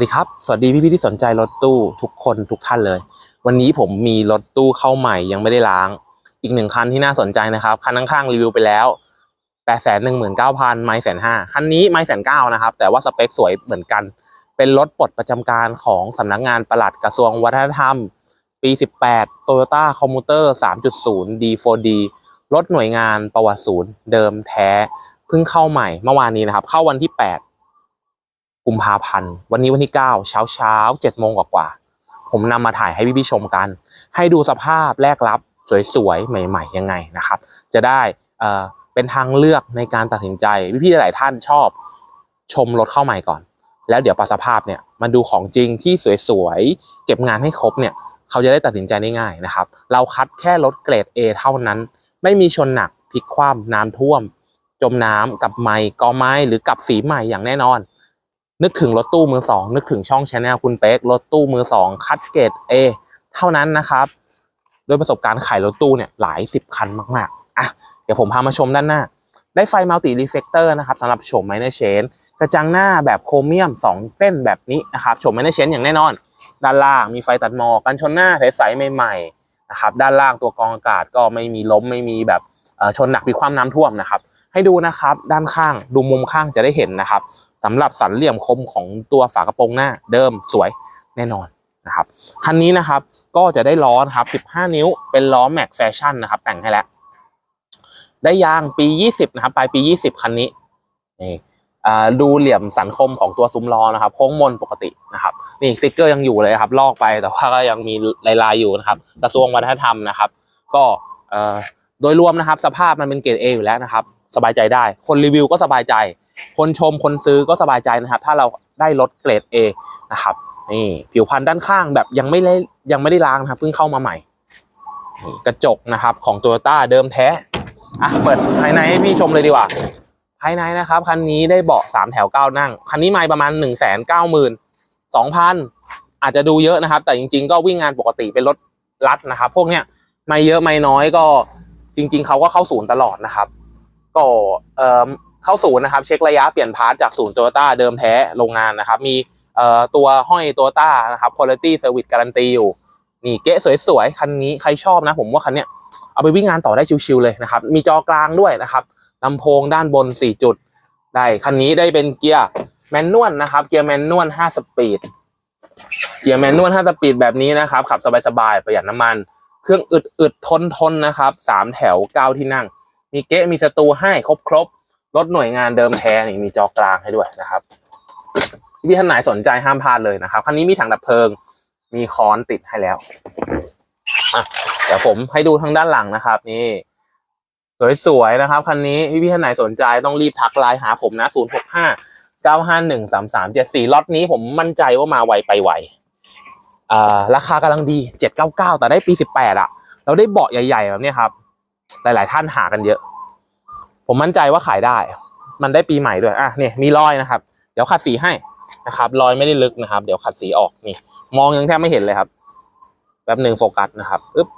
สวัสดีครับ สวัสดีพี่พี่ที่สนใจรถตู้ทุกคนทุกท่านเลย วันนี้ผมมีรถตู้เข้าใหม่ยังไม่ได้ล้าง อีกหนึ่งคันที่น่าสนใจนะครับ คันข้างๆรีวิวไปแล้วแปดแสนหนึ่งหมื่นเก้าพันไม่แสนห้าคันนี้ไม่แสนเก้านะครับ แต่ว่าสเปคสวยเหมือนกัน เป็นรถปลดประจำการของสำนักงานปลัดกระทรวงวัฒนธรรม ปี18 Toyota Commuter 3.0 D4D รถหน่วยงานประวัติศูนย์เดิมแท้เพิ่งเข้าใหม่เมื่อวานนี้นะครับ เข้าวันที่8 กุมภาพันธ์ วันนี้วันที่9เช้าเช้าๆ7โมงกว่าๆผมนำมาถ่ายให้พี่ๆชมกัน ให้ดูสภาพแรกรับสวยๆ ใหม่ๆ ยังไงนะครับ จะได้เอ่อเป็นทางเลือกในการตัดสินใจ พี่ๆหลายท่านชอบชมรถเข้าใหม่ก่อน แล้วเดี๋ยวปรับสภาพเนี่ยมาดูของจริงที่สวยๆ เก็บงานให้ครบเนี่ยเขาจะได้ตัดสินใจได้ง่ายนะครับ เราคัดแค่รถเกรด A เท่านั้น ไม่มีชนหนักพลิกคว่ำน้ำท่วม จมน้ำกับไม้กอไม้หรือกับสีใหม่อย่างแน่นอน นึกถึงรถตู้มือสองนึกถึงช่องชแนลคุณเป๊กรถตู้มือสองคัดเกรด A เท่านั้นนะครับด้วยประสบการณ์ขายรถตู้เนี่ยหลายสิบคันมากๆอะเดี๋ยวผมพามาชมด้านหน้า ได้ไฟมัลติรีเฟกเตอร์นะครับสำหรับโฉมไมเนอร์เชนกระจังหน้าแบบโครเมียม 2 เส้นแบบนี้นะครับโฉมไมเนอร์เชนอย่างแน่นอน ด้านล่างมีไฟตัดหมอกกันชนหน้าใสๆใหม่ๆนะครับด้านล่างตัวกรองอากาศก็ไม่มีล้มไม่มีแบบเออชนหนักมีความน้ำท่วมนะครับ ให้ดูนะครับ ด้านข้างดูมุมข้างจะได้เห็นนะครับสำหรับสันเหลี่ยมคมของตัวฝากระโปรงหน้าเดิมสวยแน่นอนนะครับคันนี้นะครับก็จะได้ล้อนะครับ 15 นิ้วเป็นล้อแม็กแฟชั่นนะครับ แต่งให้แล้ว ได้ยางปี 20 นะครับ ปลายปี 20 คันนี้นี่ดูเหลี่ยมสันคมของตัวซุ้มล้อนะครับโค้งมนปกตินะครับ นี่สติกเกอร์ยังอยู่เลยครับ ลอกไปแต่ว่าก็ยังมีลายๆอยู่นะครับ กระทรวงวัฒนธรรมนะครับ ก็โดยรวมนะครับ สภาพมันเป็นเกรด A อยู่แล้วนะครับ สบายใจได้ คนรีวิวก็สบายใจ คนชมคนซื้อก็สบายใจนะครับ ถ้าเราได้รถเกรด A นะครับนี่ผิวพันธุ์ด้านข้างแบบยังไม่ได้ยังไม่ได้ล้างนะครับเพิ่งเข้ามาใหม่กระจกนะครับของ t o y ยต้าเดิมแท้อะเปิดภายในให้พี่ชมเลยดีกว่า ภายในนะครับคันนี้ได้เบาะสามแถวเก้านั่ง คันนี้ไม่ประมาณหนึ่งแสนเก้าหมื่นสองพันอาจจะดูเยอะนะครับ แต่จริง ๆ ก็วิ่งงานปกติเป็นรถรัดนะครับ พวกเนี้ยไม่เยอะไม่น้อยก็จริง ๆเขาก็เข้าศูนย์ตลอดนะครับ ก็เอ่อเข้าศูนย์นะครับ เช็คระยะเปลี่ยนพาร์ทจากศูนย์โตโยต้าเดิมแท้โรงงานนะครับ มีเอ่อตัวห้อยโตโยต้านะครับ quality service guarantee อยู่นี่เก๊สวยๆคันนี้ใครชอบนะ ผมว่าคันเนี้ยเอาไปวิ่งงานต่อได้ชิวๆเลยนะครับ มีจอกลางด้วยนะครับลำโพงด้านบน 4 จุดได้คันนี้ได้เป็นเกียร์แมนนวลนะครับ เกียร์แมนนวล5สปีดเกียร์แมนนวล5สปีดแบบนี้นะครับ ขับสบายๆประหยัดน้ำมัน เครื่องอึดอึดทนทนๆนะครับ 3 แถว 9 ที่นั่ง มีเก๊มีสตูให้ครบครบๆรถหน่วยงานเดิมแท้นี่มีจอกลางให้ด้วยนะครับพี่ท่านไหนสนใจห้ามพลาดเลยนะครับคันนี้มีถังดับเพลิง มีค้อนติดให้แล้วเดี๋ยวผมให้ดูทางด้านหลังนะครับ นี่ สวยๆนะครับคันนี้พี่พี่ๆท่านไหนสนใจต้องรีบทักไลน์หาผมนะ0 6 5 9 5 1 3 3 7 4ล็อตนี้ผมมั่นใจว่ามาไวไปไวอ่าราคากำลังดี799แต่ได้ปี18อะเราได้เบาะใหญ่ ๆ แบบนี้ครับ หลาย ๆ ท่านหากันเยอะ ผมมั่นใจว่าขายได้ มันได้ปีใหม่ด้วยอะเนี่ยมีรอยนะครับ เดี๋ยวขัดสีให้นะครับรอยไม่ได้ลึกนะครับ เดี๋ยวขัดสีออกนี่ มองยังแทบไม่เห็นเลยครับแป๊บหนึ่งโฟกัสนะครับอึ๊บ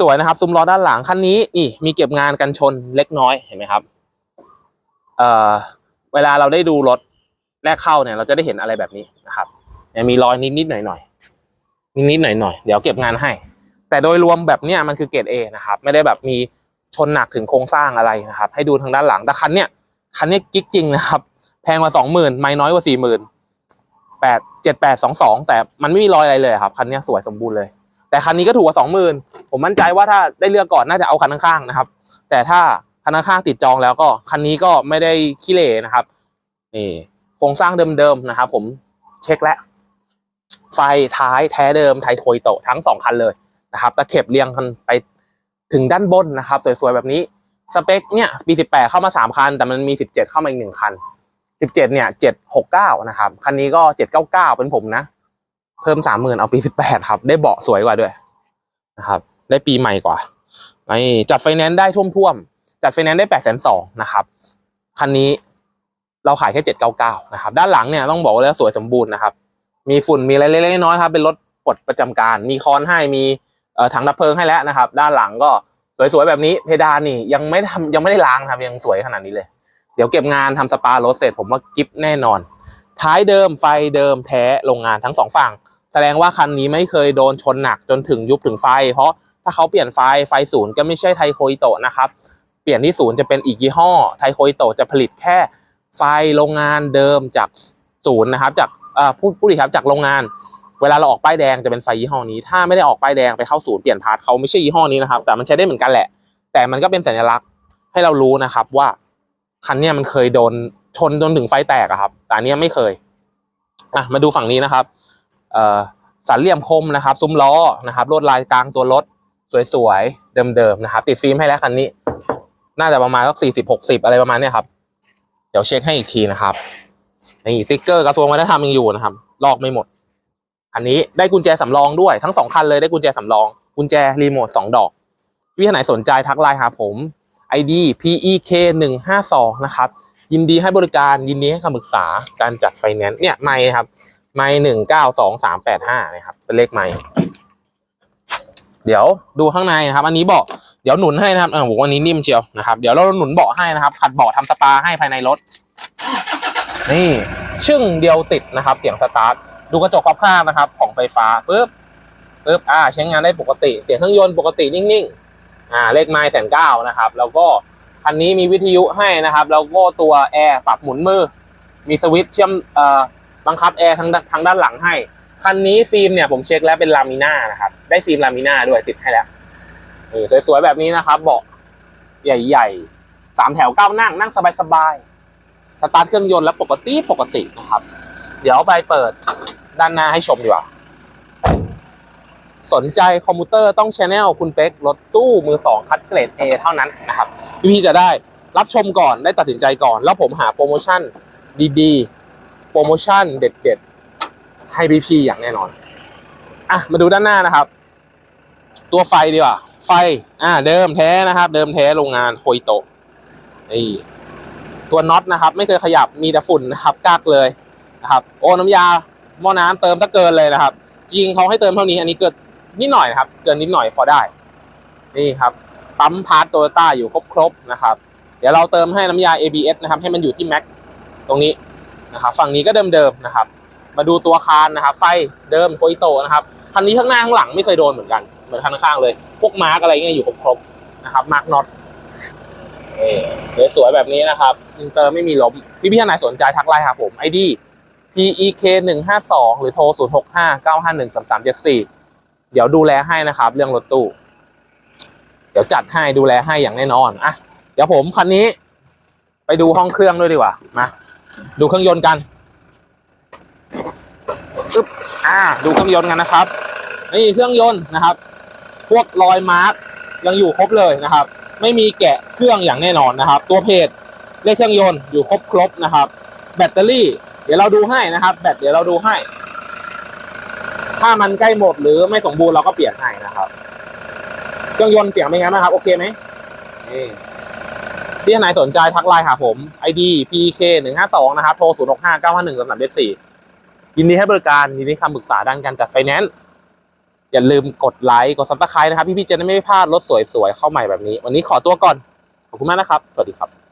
สวย ๆ นะครับ ซุ้มล้อด้านหลังคันนี้นี่มีเก็บงานกันชนเล็กน้อยเห็นไหมครับเอ่อเวลาเราได้ดูรถแรกเข้าเนี่ย เราจะได้เห็นอะไรแบบนี้นะครับเนี่ยมีรอยนิดๆหน่อยๆนิดๆหน่อยๆเดี๋ยวเก็บงานให้ แต่โดยรวมแบบเนี้ยมันคือเกรด A นะครับไม่ได้แบบมีชนหนักถึงโครงสร้างอะไรนะครับ ให้ดูทางด้านหลังแต่คันเนี้ยคันเนี้ยกิ๊กจริงนะครับแพงกว่าสองหมื่นไม่น้อยกว่าสี่หมื่นแปดเจ็ดแปดสองสองแต่มันไม่มีรอยอะไรเลยครับคันนี้สวยสมบูรณ์เลย แต่คันนี้ก็ถูกกว่าสองหมื่นผมมั่นใจว่าถ้าได้เลือกก่อนน่าจะเอาคันข้างๆนะครับ แต่ถ้าคันข้างๆติดจองแล้วก็คันนี้ก็ไม่ได้ขี้เหร่นะครับนี่โครงสร้างเดิมๆนะครับ ผมเช็คแล้วไฟท้ายแท้เดิมไทโทยโตทั้งสองคันเลย นะครับตะเข็บเรียงกันไปถึงด้านบนนะครับ สวยๆแบบนี้สเปคเนี่ยปีสิบแปดเข้ามาสามคัน แต่มันมีสิบเจ็ดเข้ามาอีกหนึ่งคันสิบเจ็ดเนี่ยเจ็ดหกเก้านะครับ คันนี้ก็เจ็ดเก้าเก้าเป็นผมนะ เพิ่มสามหมื่นเอาปีสิบแปดครับ ได้เบาะสวยกว่าด้วยนะครับ ได้ปีใหม่กว่านี่จัดไฟแนนซ์ได้ท่วมๆ จัดไฟแนนซ์ได้แปดแสนสองนะครับ คันนี้เราขายแค่เจ็ดเก้าเก้านะครับ ด้านหลังเนี่ยต้องบอกว่าแล้วสวยสมบูรณ์นะครับ มีฝุ่นมีอะไรเล็กๆน้อยๆครับ เป็นรถปลดประจำการ มีคอนให้ มี ถังดับเพลิงให้แล้วนะครับ ด้านหลังก็สวยๆแบบนี้เพดานนี่ยังไม่ทำยังไม่ได้ล้างครับยังสวยขนาดนี้เลย เดี๋ยวเก็บงานทำสปารถเสร็จผมว่ากิฟแน่นอน ท้ายเดิมไฟเดิมแท้โรงงานทั้งสองฝั่ง แสดงว่าคันนี้ไม่เคยโดนชนหนักจนถึงยุบถึงไฟ เพราะถ้าเขาเปลี่ยนไฟไฟศูนย์ก็ไม่ใช่ไทโคอิโตะนะครับเปลี่ยนที่ศูนย์จะเป็นอีกยี่ห้อไทโคอิโตะจะผลิตแค่ไฟโรงงานเดิมจากศูนย์นะครับจากผู้ผู้ผลิตครับจากโรงงาน เวลาเราออกป้ายแดงจะเป็นไฟยี่ห้อนี้ ถ้าไม่ได้ออกป้ายแดงไปเข้าศูนย์เปลี่ยนพาร์ทเขาไม่ใช่ยี่ห้อนี้นะครับ แต่มันใช้ได้เหมือนกันแหละ แต่มันก็เป็นสัญลักษณ์ให้เรารู้นะครับว่าคันเนี้ยมันเคยโดนชนจนถึงไฟแตกอะครับ แต่อันเนี้ยไม่เคยอะมาดูฝั่งนี้นะครับเอ่อสันเหลี่ยมคมนะครับ ซุ้มล้อนะครับลวดลายกลางตัวรถสวยๆเดิมๆนะครับ ติดฟิล์มให้แล้วคันนี้ น่าจะประมาณสักสี่สิบหกสิบอะไรประมาณเนี้ยครับ เดี๋ยวเช็คให้อีกทีนะครับนี่สติ๊กเกอร์กระทรวงวัฒนธรรมยังอยู่นะครับ ลอกไม่หมด คันนี้ได้กุญแจสำรองด้วยทั้งสองคันเลยได้กุญแจสำรอง กุญแจรีโมทสองดอกพี่ท่านไหนสนใจทักไลน์หาผม ID PEK หนึ่งห้าสองนะครับยินดีให้บริการยินดีให้คำปรึกษาการจัดไฟแนนซ์เนี่ยไม่ครับไม่หนึ่งเก้าสองสามแปดห้านะครับเป็นเลขไม่เดี๋ยวดูข้างในนะครับ อันนี้เบาะเดี๋ยวหนุนให้นะครับเออผมวันนี้นิ่มเชียวนะครับเดี๋ยวเราหนุนเบาะให้นะครับขัดเบาะทำสปาให้ภายในรถ นี่ชึ่งเดียวติดนะครับเสียงสตาร์ท ดูกระจกพับข้างนะครับ ของไฟฟ้าปุ๊บปุ๊บอ่า ใช้งานได้ปกติ เสียงเครื่องยนต์ปกตินิ่งๆ อ่า เลขไม้แสนเก้านะครับ แล้วก็คันนี้มีวิทยุให้นะครับ แล้วก็ตัวแอร์ปรับหมุนมือ มีสวิตช์เชื่อมเอ่อบังคับแอร์ทางด้านทางด้านหลังให้ คันนี้ฟิล์มเนี่ยผมเช็คแล้วเป็นลามิน่านะครับ ได้ฟิล์มลามิน่าด้วยติดให้แล้วนี่สวยๆแบบนี้นะครับ เบาะใหญ่ๆสามแถวเก้านั่งนั่งสบายๆสตาร์ทเครื่องยนต์แล้วปกติปกตินะครับ เดี๋ยวไปเปิด ด้านหน้าให้ชมดีกว่า สนใจคอมพิวเตอร์ต้องชแนลคุณเป็กรถตู้มือสองคัดเกรด A เท่านั้นนะครับพี่จะได้รับชมก่อนได้ตัดสินใจก่อน แล้วผมหาโปรโมชั่นดีๆ โปรโมชั่นเด็ดๆ ให้พี่ๆอย่างแน่นอน อะ มาดูด้านหน้านะครับ ตัวไฟดีกว่า ไฟ อ่า เดิมแท้นะครับ เดิมแท้โรงงานโคยโตะนี่ตัวน็อตนะครับ ไม่เคยขยับมีแต่ฝุ่นนะครับ กากเลยนะครับ โอ้น้ำยา หม้อน้ำเติมซะเกินเลยนะครับ จริงเขาให้เติมเท่านี้อันนี้เกินนิดหน่อยนะครับ เกินนิดหน่อยพอได้ นี่ครับปั๊มพาร์ตโตโยต้าอยู่ครบๆนะครับ เดี๋ยวเราเติมให้น้ำยา ABS นะครับ ให้มันอยู่ที่แม็กตรงนี้นะครับฝั่งนี้ก็เดิมๆนะครับ มาดูตัวคานนะครับ ไฟเดิมโคอิโตนะครับคันนี้ข้างหน้าข้างหลังไม่เคยโดนเหมือนกันเหมือนคันข้างเลย พวกมาร์กอะไรเงี้ยอยู่ครบๆนะครับมาร์กน็อตเอสวยๆแบบนี้นะครับอินเตอร์ไม่มีล้มพี่พี่ท่านไหนสนใจทักไลน์หาผม ID PEK ห นึ่งห้าสองหรือโทรศูนย์หกห้าเก้าห้าหนึ่งสามสามเจ็ดสี่เดี๋ยวดูแลให้นะครับ เรื่องรถตู้ เดี๋ยวจัดให้ดูแลให้อย่างแน่นอนอะเดี๋ยวผมคันนี้ ไปดูห้องเครื่องด้วยดีกว่ามาดูเครื่องยนต์กันปึ๊บอ่า ดูเครื่องยนต์กันนะครับ นี่เครื่องยนต์นะครับ พวกรอยมาร์กยังอยู่ครบเลยนะครับ ไม่มีแกะเครื่องอย่างแน่นอนนะครับ ตัวเพจเลขเครื่องยนต์อยู่ครบครบนะครับ แบตเตอรี่ เดี๋ยวเราดูให้นะครับ แบตเดี๋ยวเราดูให้ ถ้ามันใกล้หมดหรือไม่สมบูรณ์เราก็เปลี่ยนให้นะครับ เครื่องยนต์เสียงเป็นไงบ้างครับ โอเคไหมนี่ที่ไหนสนใจทักไลน์หาผม ID PK หนึ่งห้าสองนะครับ โทรศูนย์หกห้าเก้าห้าหนึ่งสามสามเจ็ดสี่ยินดีให้บริการ ยินดีคำปรึกษาด้านการจัดไฟแนนซ์ อย่าลืมกดไลค์ กดซับสไครต์นะครับ พี่ๆจะได้ไม่พลาดรถสวยๆ เข้าใหม่แบบนี้ วันนี้ขอตัวก่อน ขอบคุณมากนะครับ สวัสดีครับ